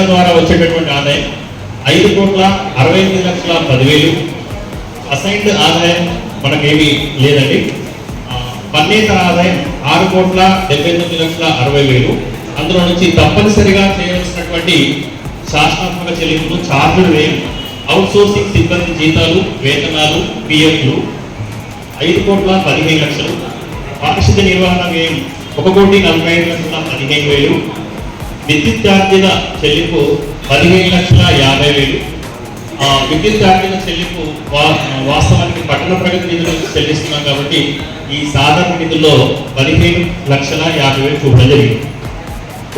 ద్వారా వచ్చేటటువంటి ఆదాయం ఐదు కోట్ల అరవై ఎనిమిది లక్షల పదివేలు. అసైన్డ్ ఆదాయం మనకేమీ లేదండి. పన్నేతర ఆదాయం ఆరు కోట్ల డెబ్బై తొమ్మిది లక్షల అరవై వేలు. అందులో నుంచి తప్పనిసరిగా చేయవలసినటువంటి శాసనాత్మక చెల్లింపులు ఛార్జులు వ్యయం అవుట్సోర్సింగ్ సిబ్బంది జీతాలు వేతనాలు పిఎఫ్లు ఐదు కోట్ల పదిహేను లక్షలు. పారిశుద్ధ నిర్వహణ వ్యయం ఒక కోటి నలభై ఐదు లక్షల పదిహేను వేలు. విద్యుత్ ఛార్జీల చెల్లింపు పదిహేను లక్షల యాభై వేలు. ఆ విద్యుత్ ఛార్జీల చెల్లింపు వా- వాస్తవానికి పట్టణ ప్రగతి నిధులు చెల్లిస్తున్నాం కాబట్టి ఈ సాధారణ నిధుల్లో పదిహేను లక్షల యాభై వేలు చూపడం జరిగింది.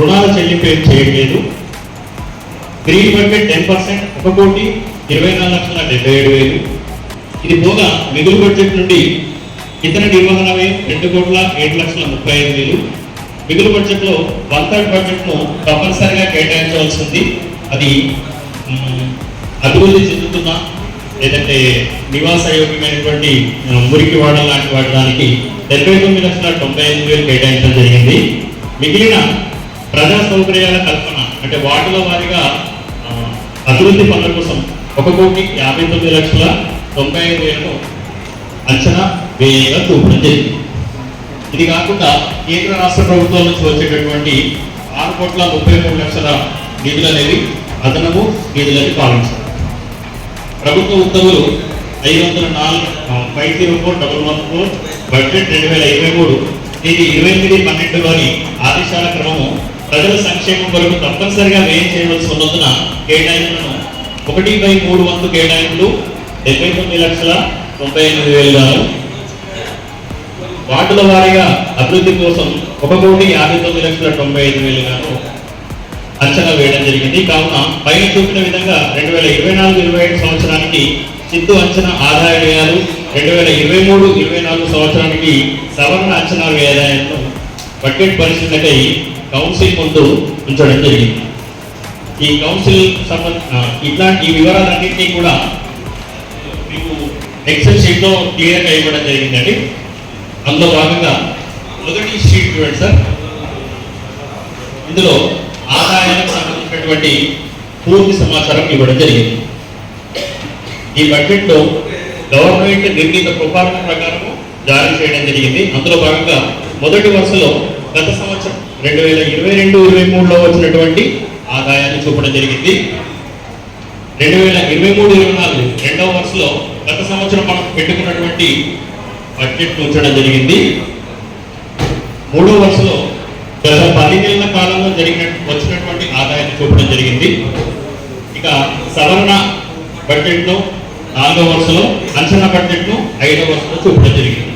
రుణాల చెల్లింపు ఏం చేయట్లేదు. గ్రీన్ బడ్జెట్ టెన్ పర్సెంట్ ఒక కోటి ఇరవై నాలుగు లక్షల డెబ్బై ఏడు వేలు. ఇది పోగా మిగులు బడ్జెట్ నుండి ఇతర నిర్వహణ వ్యయం రెండు కోట్ల ఏడు లక్షల ముప్పై ఐదు వేలు. మిగులు బడ్జెట్లో వన్ థర్డ్ బడ్జెట్ను తప్పనిసరిగా కేటాయించవలసి ఉంది. అది అభివృద్ధి చెందుతున్న లేదంటే నివాస యోగ్యమైనటువంటి మురికి వాడ లాంటి వాడడానికి డెబ్బై తొమ్మిది లక్షల తొంభై ఐదు వేలు కేటాయించడం జరిగింది. మిగిలిన ప్రజా సౌకర్యాల కల్పన అంటే వార్డుల వారీగా అభివృద్ధి పనుల కోసం ఒక కోటి యాభై తొమ్మిది లక్షల తొంభై ఐదు వేలను అంచనా వ్యయంగా చూపడం జరిగింది. ఇది కాకుండా కేంద్ర రాష్ట్ర ప్రభుత్వాల నుంచి వచ్చేటటువంటి ఆరు కోట్ల ముప్పై మూడు లక్షల నిధులు అనేవి అదనపు నిధులని పాలించారు. ప్రభుత్వ ఉత్తర్వులు ఐదు వందల నాలుగు five zero four double one four budget రెండు వేల ఇరవై మూడు ఇది ఇరవై ఎనిమిది పన్నెండులోని ఆదేశాల క్రమము ప్రజల సంక్షేమం కొరకు తప్పనిసరిగా వ్యయం చేయవలసి ఉన్నందున కేటాయింపులను ఒకటి బై మూడు వంతు కేటాయింపులు డెబ్బై తొమ్మిది లక్షల తొంభై ఎనిమిది వేలు వార్డుల వారీగా అభివృద్ధి కోసం ఒక కోటి యాభై తొమ్మిది లక్షల తొంభై ఐదు వేలు గాను అంచనా వేయడం జరిగింది. కావున పైన చూపిన విధంగా రెండు వేల ఇరవై నాలుగు ఇరవై ఐదు సంవత్సరానికి చిత్తు అంచనా ఆదాయ వ్యయాలు రెండు వేల ఇరవై మూడు ఇరవై నాలుగు సంవత్సరానికి సవరణ అంచనా వ్యయాలను బడ్జెట్ పరిశీలనకై కౌన్సిల్ ముందు ఉంచడం జరిగింది. ఈ కౌన్సిల్ సంబంధ ఇట్లాంటి వివరాలన్నింటినీ కూడా మీకు ఎక్సెల్ షీట్లో క్లియర్గా ఇవ్వడం జరిగిందండి. అందులో భాగంగా మొదటి షీట్ చూడండి సార్. ఇందులో ఆదాయానికి సంబంధించినటువంటి పూర్తి సమాచారం ఇవ్వడం జరిగింది. ఈ బడ్జెట్లో గవర్నమెంట్ నిర్ణీత ప్రొఫార్మ ప్రకారం జారీ చేయడం జరిగింది. అందులో భాగంగా మొదటి వరుసలో గత సంవత్సరం రెండు వేల ఇరవై రెండు ఇరవై మూడులో వచ్చినటువంటి ఆదాయాన్ని చూపడం జరిగింది. రెండు వేల ఇరవై మూడు ఇరవై నాలుగు రెండవ వరుసలో గత సంవత్సరం మనం పెట్టుకున్నటువంటి బడ్జెట్ ఉంచడం జరిగింది. మూడో వరుసలో గత పది నెలల కాలంలో జరిగిన వచ్చినటువంటి ఆదాయాన్ని చూపడం జరిగింది. ఇక సవరణ బడ్జెట్లో నాలుగో వరుసలో అంచనా బడ్జెట్ను ఐదో వరుసలో చూపడం జరిగింది.